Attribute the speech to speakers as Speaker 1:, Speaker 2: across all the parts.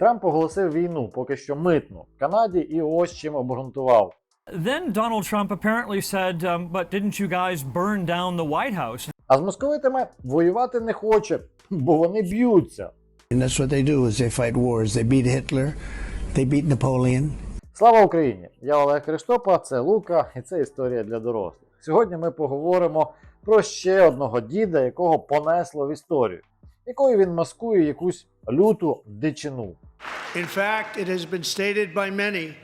Speaker 1: Трамп оголосив війну, поки що митну Канаді, і ось чим обґрунтував.
Speaker 2: Then Donald Trump apparently said, um, but didn't you guys burn down the White House?
Speaker 1: А з московитами воювати не хоче, бо вони б'ються.
Speaker 3: And that's what they do is they fight wars. They beat Hitler, they beat Napoleon,
Speaker 1: Слава Україні! Я Олег Криштопа, це Лука, і це історія для дорослих. Сьогодні ми поговоримо про ще одного діда, якого понесло в історію, якою він маскує якусь люту дичину.
Speaker 4: In fact, it has been stated by many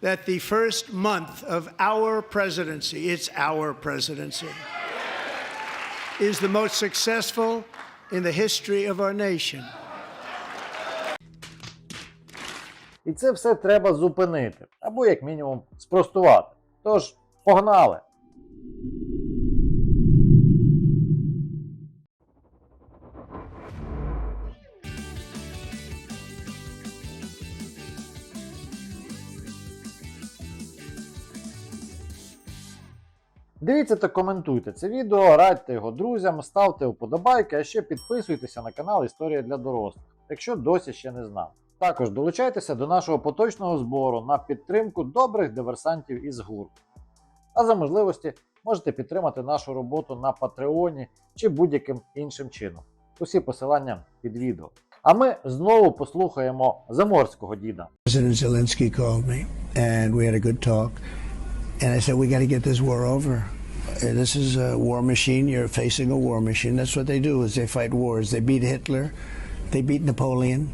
Speaker 4: that the first month of our presidency, it's our presidency, is the most successful in the history of our nation.
Speaker 1: І це все треба зупинити, або як мінімум спростувати. Тож, погнали! Дивіться та коментуйте це відео, радьте його друзям, ставте вподобайки, а ще підписуйтеся на канал Історія для дорослих, якщо досі ще не знав. Також долучайтеся до нашого поточного збору на підтримку добрих диверсантів із ГУР. А за можливості можете підтримати нашу роботу на Патреоні чи будь-яким іншим чином. Усі посилання під відео. А ми знову послухаємо заморського діда.
Speaker 3: President Zelensky called me, and we had a good talk. And I said, we got to get this war over. Uh, This is a war machine. You're facing a war machine. That's what they do is they fight wars. They beat Hitler, they beat Napoleon,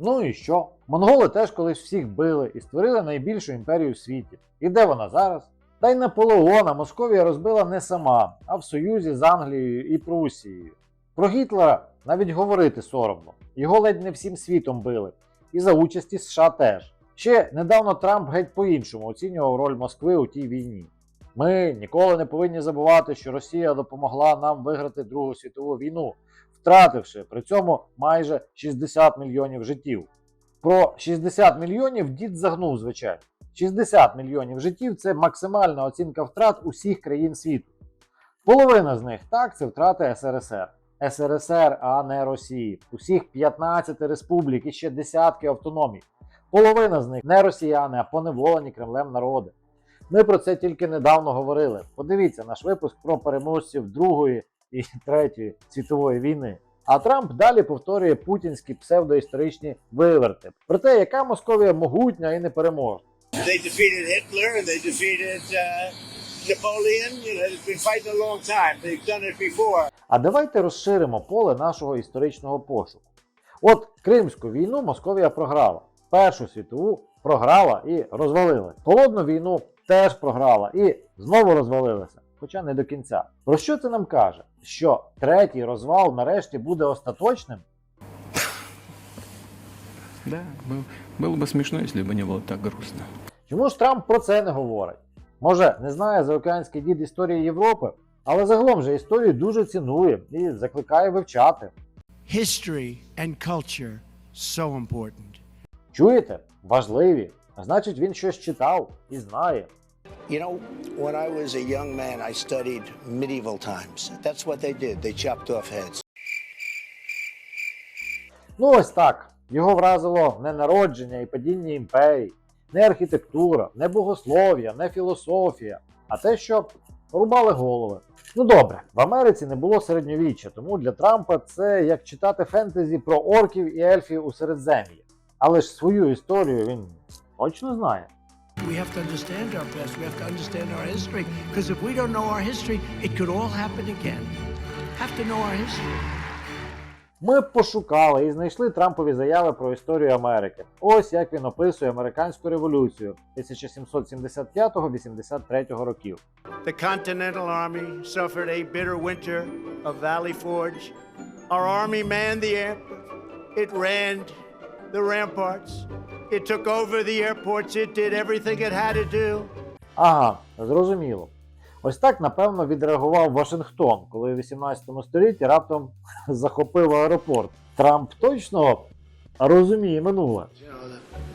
Speaker 1: Ну і що? Монголи теж колись всіх били і створили найбільшу імперію в світі. І де вона зараз? Та й Наполеона Московія розбила не сама, а в союзі з Англією і Прусією. Про Гітлера навіть говорити соромно. Його ледь не всім світом били. І за участі США теж. Ще недавно Трамп геть по-іншому оцінював роль Москви у тій війні. Ми ніколи не повинні забувати, що Росія допомогла нам виграти Другу світову війну, втративши при цьому майже 60 мільйонів життів. Про 60 мільйонів дід загнув, звичайно. 60 мільйонів життів це максимальна оцінка втрат усіх країн світу. Половина з них так це втрати СРСР. СРСР, а не Росії. Усіх 15 республік і ще десятки автономій. Половина з них не росіяни, а поневолені Кремлем народи. Ми про це тільки недавно говорили. Подивіться наш випуск про переможців Другої і Третьої світової війни. А Трамп далі повторює путінські псевдоісторичні виверти про те, яка Московія могутня і непереможна.
Speaker 4: They defeated Hitler they defeated uh, Napoleon. You know, they've been fighting a long time. They've done it before.
Speaker 1: А давайте розширимо поле нашого історичного пошуку. От Кримську війну Московія програла, Першу світову програла і розвалилась. Холодну війну теж програла і знову розвалилася, хоча не до кінця. Про що це нам каже? Що третій розвал нарешті буде остаточним?
Speaker 5: Да, был- было бы смешно, если бы не было так грустно.
Speaker 1: Чому ж Трамп про це не говорить? Може, не знає заокеанський дід історії Європи, але загалом же історію дуже цінує і закликає вивчати.
Speaker 4: History and culture so important.
Speaker 1: Чуєте? Важливі. Значить, він щось читав і знає.
Speaker 3: You know, when I was a young man, I studied medieval times. That's what they did. They chopped off heads.
Speaker 1: Ну ось так. Його вразило не народження і падіння імперій, не архітектура, не богослов'я, не філософія, а те, що рубали голови. Ну добре, в Америці не було середньовіччя, тому для Трампа це як читати фентезі про орків і ельфів у Середзем'ї. Але ж свою історію він точно знає.
Speaker 4: We have to understand our past. We have to understand our history. Because if we don't know our history, it could all happen again. Have to know our history.
Speaker 1: Ми пошукали і знайшли Трампові заяви про історію Америки. Ось як він описує американську революцію 1775-83 років.
Speaker 4: The Continental Army suffered a bitter winter of Valley Forge. Our army manned the air. It ran the ramparts. It took over the airports. It did everything it had to do.
Speaker 1: Ага, зрозуміло. Ось так, напевно, відреагував Вашингтон, коли у 18 столітті раптом захопив аеропорт. Трамп точно розуміє минуле.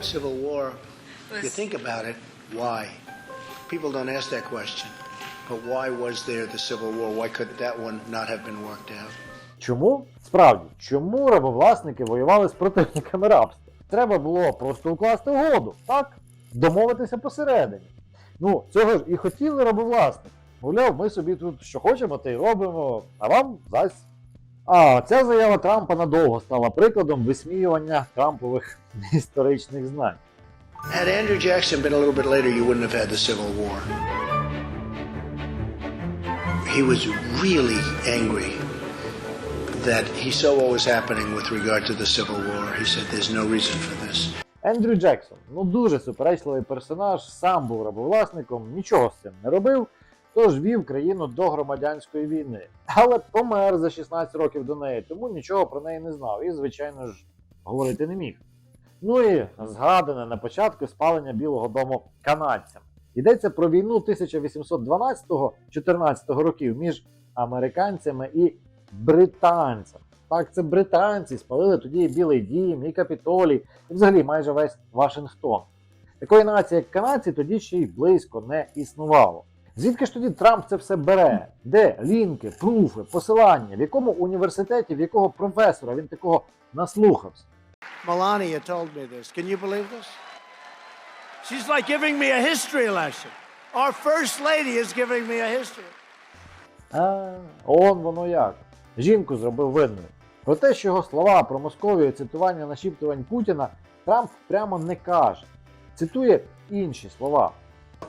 Speaker 3: Civil War, you think about it, why? People don't ask that question. But why was there the Civil War? Why could that one not have been worked out?
Speaker 1: Чому? Справді, чому рабовласники воювали з противниками рабства? треба було просто укласти угоду, так? Домовитися посередині. Ну, цього ж і хотіли рабовласники. Мовляв, ми собі тут що хочемо, те й робимо, а вам зась. А ця заява Трампа надовго стала прикладом висміювання Трампових історичних знань.
Speaker 3: Had Andrew Jackson been. He was really angry that he saw what was happening with regard to the Civil War. He said, There's no reason for this.
Speaker 1: Ендрю Джексон, ну дуже суперечливий персонаж, сам був рабовласником, нічого з цим не робив, тож вів країну до громадянської війни. Але помер за 16 років до неї, тому нічого про неї не знав і, звичайно ж, говорити не міг. Ну і згадане на початку спалення Білого Дому канадцям. Йдеться про війну 1812-14 років між американцями і британцями. Так, це британці спалили тоді і Білий Дім, і Капітолій, і взагалі майже весь Вашингтон. Такої нації, як канадці, тоді ще й близько не існувало. Звідки ж тоді Трамп це все бере? Де лінки, пруфи, посилання, в якому університеті, в якого професора він такого наслухався?
Speaker 4: Melania told me this. Can you believe this? She's like giving me a history lesson. Our first lady is giving me a history.
Speaker 1: А, он воно як. Жінку зробив винною. Про те, що його слова про Московію і цитування нашіптувань Путіна Трамп прямо не каже. Цитує інші слова.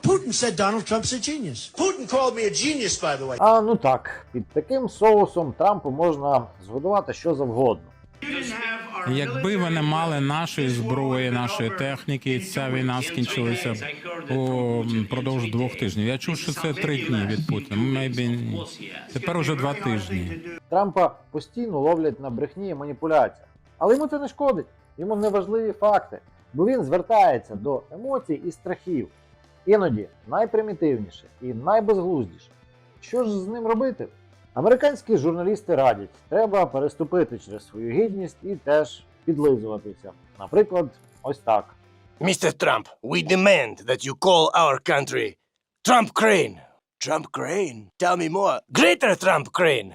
Speaker 6: Putin said Donald Trump's a genius. Putin called me a genius, by the way.
Speaker 1: А ну так, під таким соусом Трампу можна згодувати що завгодно.
Speaker 7: Якби вони мали нашої зброї, нашої техніки, ця війна скінчилася упродовж двох тижнів. Я чув, що це три дні від Путіна. Maybe. Тепер уже два тижні.
Speaker 1: Трампа постійно ловлять на брехні і маніпуляціях. Але йому це не шкодить. Йому не важливі факти, бо він звертається до емоцій і страхів. Іноді найпримітивніше і найбезглуздіше. Що ж з ним робити? Американські журналісти радять, треба переступити через свою гідність і теж підлизуватися. Наприклад, ось так.
Speaker 6: Mr. Trump, we demand that you call our country Trump Crane. Trump Crane? Tell me more. Greater Trump Crane.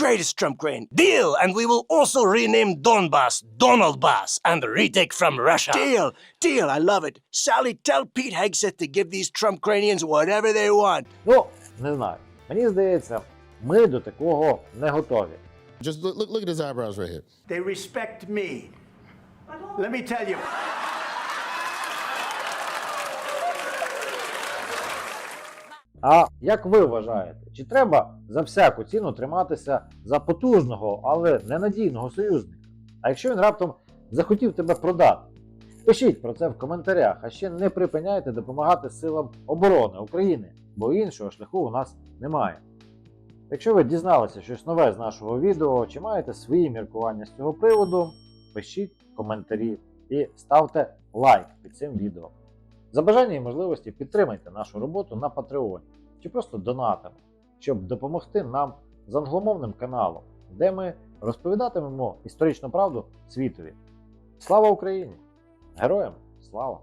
Speaker 6: Greatest Trump Crane. Deal, and we will also rename Donbass Donald Bass and retake from Russia. Deal, deal, I love it. Sally, tell Pete Hegseth to give these Trump Cranians whatever they want.
Speaker 1: Ну, не знаю. Мені здається, ми до такого не готові.
Speaker 8: Just look, look, look at his eyebrows right here.
Speaker 4: They respect me. Let me tell you.
Speaker 1: А як ви вважаєте, чи треба за всяку ціну триматися за потужного, але ненадійного союзника? А якщо він раптом захотів тебе продати? Пишіть про це в коментарях, а ще не припиняйте допомагати силам оборони України, бо іншого шляху у нас немає. Якщо ви дізналися щось нове з нашого відео, чи маєте свої міркування з цього приводу, пишіть коментарі і ставте лайк під цим відео. За бажання і можливості підтримайте нашу роботу на Patreon чи просто донатами, щоб допомогти нам з англомовним каналом, де ми розповідатимемо історичну правду світові. Слава Україні! Героям слава!